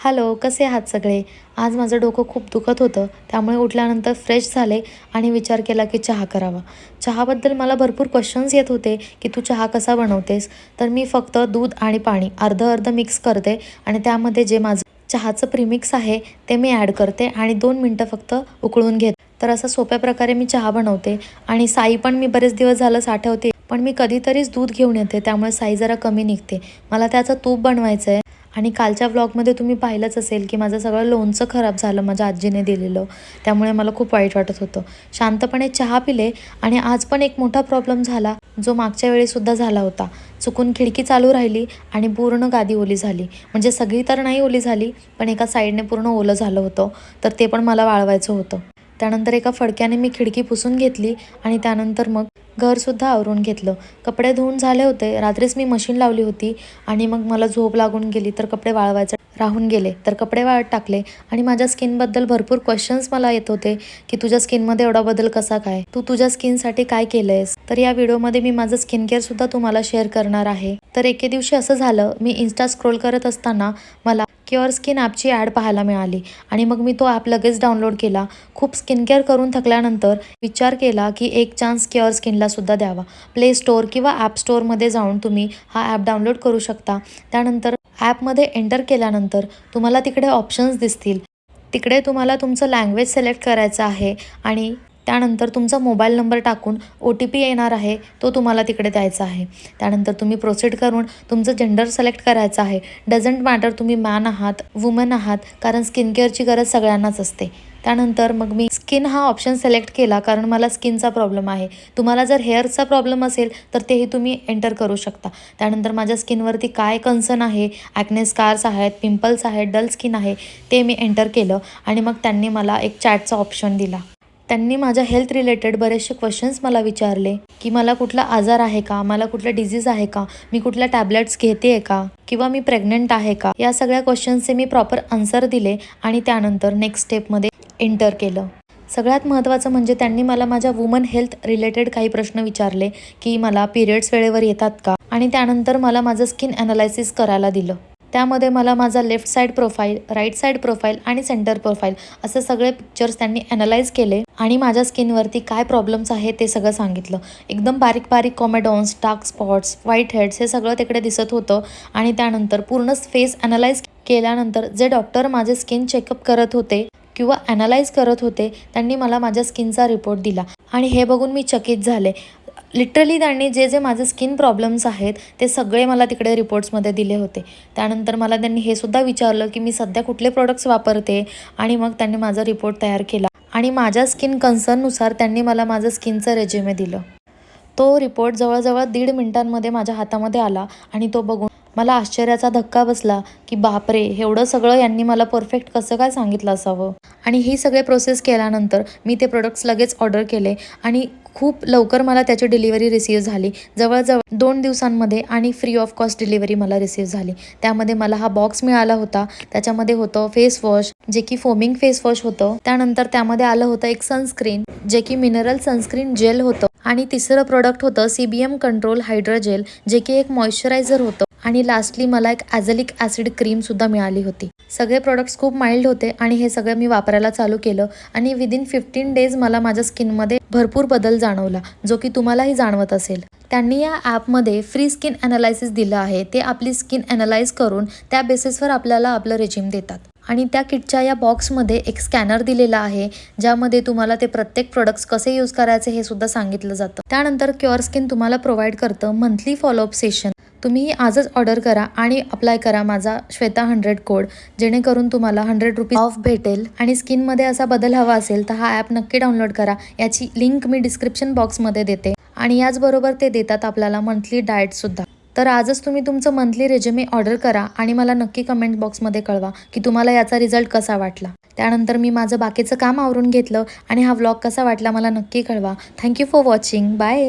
Hello कसे आहात सगळे? आज माझं डोकं खूप दुखत होतं त्यामुळे उठल्यानंतर फ्रेश झाले आणि विचार केला की चहा करावा. चहाबद्दल मला भरपूर क्वेश्चन्स येत होते की तू चहा कसा बनवतेस? तर मी फक्त दूध आणि पाणी अर्धं अर्धं मिक्स करते आणि त्यामध्ये जे माझं चहाचं प्रीमिक्स आहे ते मी ॲड करते आणि दोन मिनटं फक्त उकळून घेते. तर असं सोप्या प्रकारे मी चहा बनवते आणि साई पण मी बरेच दिवस झालं साठवते पण मी कधीतरीच दूध घेऊन येते त्यामुळे साई जरा कमी निघते. मला त्याचं तूप बनवायचं आहे आणि कालच्या व्लॉगमध्ये तुम्ही पाहिलंच असेल की माझं सगळं लोणचं खराब झालं माझ्या आजीने दिलेलं. त्यामुळे मला खूप वाईट वाटत होतं. शांतपणे चहा पिले आणि आज पण एक मोठा प्रॉब्लेम झाला जो मागच्या वेळीसुद्धा झाला होता. चुकून खिडकी चालू राहिली आणि पूर्ण गादी ओली झाली. म्हणजे सगळी तर नाही ओली झाली पण एका साईडने पूर्ण ओलं झालं होतं. तर ते पण मला वाळवायचं होतं. त्यानंतर एका फडक्याने मी खिडकी पुसून घेतली आणि त्यानंतर मग घरसुद्धा आवरून घेतलं. कपडे धुवून झाले होते. रात्रीच मी मशीन लावली होती आणि मग मला झोप लागून गेली तर कपडे वाळवायचे राहून गेले. तर कपडे वाळत टाकले आणि माझ्या स्किनबद्दल भरपूर क्वेश्चन्स मला येत होते की तुझ्या स्किनमध्ये एवढा बदल कसा काय? तू तुझ्या स्किनसाठी काय केलं आहेस तर या व्हिडिओमध्ये मी माझं स्किन केअरसुद्धा तुम्हाला शेअर करणार आहे. तर एके दिवशी असं झालं. मी इन्स्टा स्क्रोल करत असताना मला क्युअर स्किन ॲपची ॲड पाहायला मिळाली. आणि मग मी तो ॲप लगेच डाउनलोड केला. खूप स्किन केअर करून थकल्यानंतर विचार केला की एक चान्स क्युअर स्किनला सुद्धा द्यावा. प्ले स्टोअर किंवा ॲप स्टोअरमध्ये जाऊन तुम्ही हा ॲप डाउनलोड करू शकता. त्यानंतर ॲपमध्ये एंटर केल्यानंतर तुम्हाला तिकडे ऑप्शन्स दिसतील. तिकडे तुम्हाला तुमचं लँग्वेज सिलेक्ट करायचं आहे आणि त्यानंतर तुमचा मोबाईल नंबर टाकून ओ टी पी येणार आहे तो तुम्हाला तिकडे द्यायचा आहे. त्यानंतर तुम्ही प्रोसीड करून तुमचं जेंडर सिलेक्ट करायचं आहे. डझंट मॅटर तुम्ही मॅन आहात वुमन आहात कारण स्किन केअरची गरज सगळ्यांनाच असते. त्यानंतर मग मी स्किन हा ऑप्शन सिलेक्ट केला कारण मला स्किनचा प्रॉब्लेम आहे. तुम्हाला जर हेअरचा प्रॉब्लेम असेल तर तेही तुम्ही एंटर करू शकता. त्यानंतर माझ्या स्किनवरती काय कन्सर्न आहे ॲक्ने स्कार्स आहेत पिंपल्स आहेत डल स्किन आहे ते मी एंटर केलं आणि मग त्यांनी मला एक चॅटचा ऑप्शन दिला. त्यांनी माझ्या हेल्थ रिलेटेड बरेचसे क्वेश्चन्स मला विचारले की मला कुठला आजार आहे का? मला कुठला डिझीज आहे का? मी कुठल्या टॅबलेट्स घेते आहे का? किंवा मी प्रेग्नंट आहे का? या सगळ्या क्वेश्चन्सचे मी प्रॉपर आन्सर दिले आणि त्यानंतर नेक्स्ट स्टेपमध्ये एंटर केलं. सगळ्यात महत्त्वाचं म्हणजे त्यांनी मला माझ्या वुमन हेल्थ रिलेटेड काही प्रश्न विचारले की मला पिरियड्स वेळेवर येतात का? आणि त्यानंतर मला माझं स्किन ॲनालायसिस करायला दिलं. त्यामध्ये मला माझा left side profile right side profile आणि सेंटर प्रोफाईल असं सगळे पिक्चर्स त्यांनी ॲनालाइज केले आणि माझ्या स्किनवरती काय प्रॉब्लेम्स आहे ते सगळं सांगितलं. एकदम बारीक बारीक comedones dark spots whiteheads हे सगळं तिकडे दिसत होतं आणि त्यानंतर पूर्ण फेस ॲनालाइज केल्यानंतर जे डॉक्टर माझे स्किन चेकअप करत होते किंवा ॲनालाइज करत होते त्यांनी मला माझ्या स्किनचा रिपोर्ट दिला. आणि हे बघून मी चकित झाले. लिटरली त्यांनी जे जे माझे स्किन प्रॉब्लेम्स आहेत ते सगळे मला तिकडे रिपोर्ट्समध्ये दिले होते. त्यानंतर मला त्यांनी हे सुद्धा विचारलं की मी सध्या कुठले प्रोडक्ट्स वापरते आणि मग त्यांनी माझा रिपोर्ट तयार केला. आणि माझ्या स्किन कन्सर्ननुसार त्यांनी मला माझं स्किनचं रेज्युमे दिलं. तो रिपोर्ट जवळजवळ दीड मिनिटांमध्ये माझ्या हातामध्ये आला आणि तो बघून मला आश्चर्याचा धक्का बसला की बापरे एवढं सगळं यांनी मला परफेक्ट कसं काय सांगितलं असावं? आणि ही सगळे प्रोसेस केल्यानंतर मी ते प्रोडक्ट्स लगेच ऑर्डर केले आणि खूप लवकर मला त्याची डिलिव्हरी रिसीव्ह झाली. जवळजवळ दोन दिवसांमध्ये आणि फ्री ऑफ कॉस्ट डिलिव्हरी मला रिसीव्ह झाली. त्यामध्ये मला हा बॉक्स मिळाला होता. त्याच्यामध्ये होतं फेस वॉश जे की फोमिंग फेस वॉश होतं. त्यानंतर त्यामध्ये आलं होतं एक सनस्क्रीन जे की मिनरल सनस्क्रीन जेल होतं. आणि तिसरं प्रोडक्ट होतं C B M control hydrogel जे की एक मॉइश्चरायझर होतं. आणि लास्टली मला एक ॲझलिक ॲसिड क्रीमसुद्धा मिळाली होती. सगळे प्रोडक्ट्स खूप माइल्ड होते आणि हे सगळं मी वापरायला चालू केलं आणि विदिन फिफ्टीन डेज मला माझ्या स्किनमध्ये भरपूर बदल जाणवला जो की तुम्हालाही जाणवत असेल. त्यांनी या ॲपमध्ये फ्री स्किन ॲनालायसिस दिलं आहे. ते आपली स्किन ॲनालाइज करून त्या बेसिसवर आपल्याला आपलं रेजिम देतात. आणि त्या किटच्या या बॉक्समध्ये एक स्कॅनर दिलेला आहे ज्यामध्ये तुम्हाला ते प्रत्येक प्रोडक्ट्स कसे यूज करायचे हे सुद्धा सांगितलं जातं. त्यानंतर क्युअर स्किन तुम्हाला प्रोव्हाइड करतं मंथली फॉलोअप सेशन तुम्ही आजच ऑर्डर करा आणि अप्लाय करा माझा श्वेता हंड्रेड कोड जेणेकरून तुम्हाला हंड्रेड रुपीज ऑफ भेटेल आणि स्किनमध्ये असा बदल हवा असेल तर हा ॲप नक्की डाउनलोड करा. याची लिंक मी डिस्क्रिप्शन बॉक्समध्ये देते आणि याचबरोबर ते देतात आपल्याला मंथली डाएटसुद्धा तर आजच तुम्ही तुमचं मंथली रेज्युमे ऑर्डर करा आणि मला नक्की कमेंट बॉक्समध्ये कळवा की तुम्हाला याचा रिझल्ट कसा वाटला. त्यानंतर मी माझं बाकीचं काम आवरून घेतलं आणि हा व्लॉग कसा वाटला मला नक्की कळवा. Thank you for watching. Bye.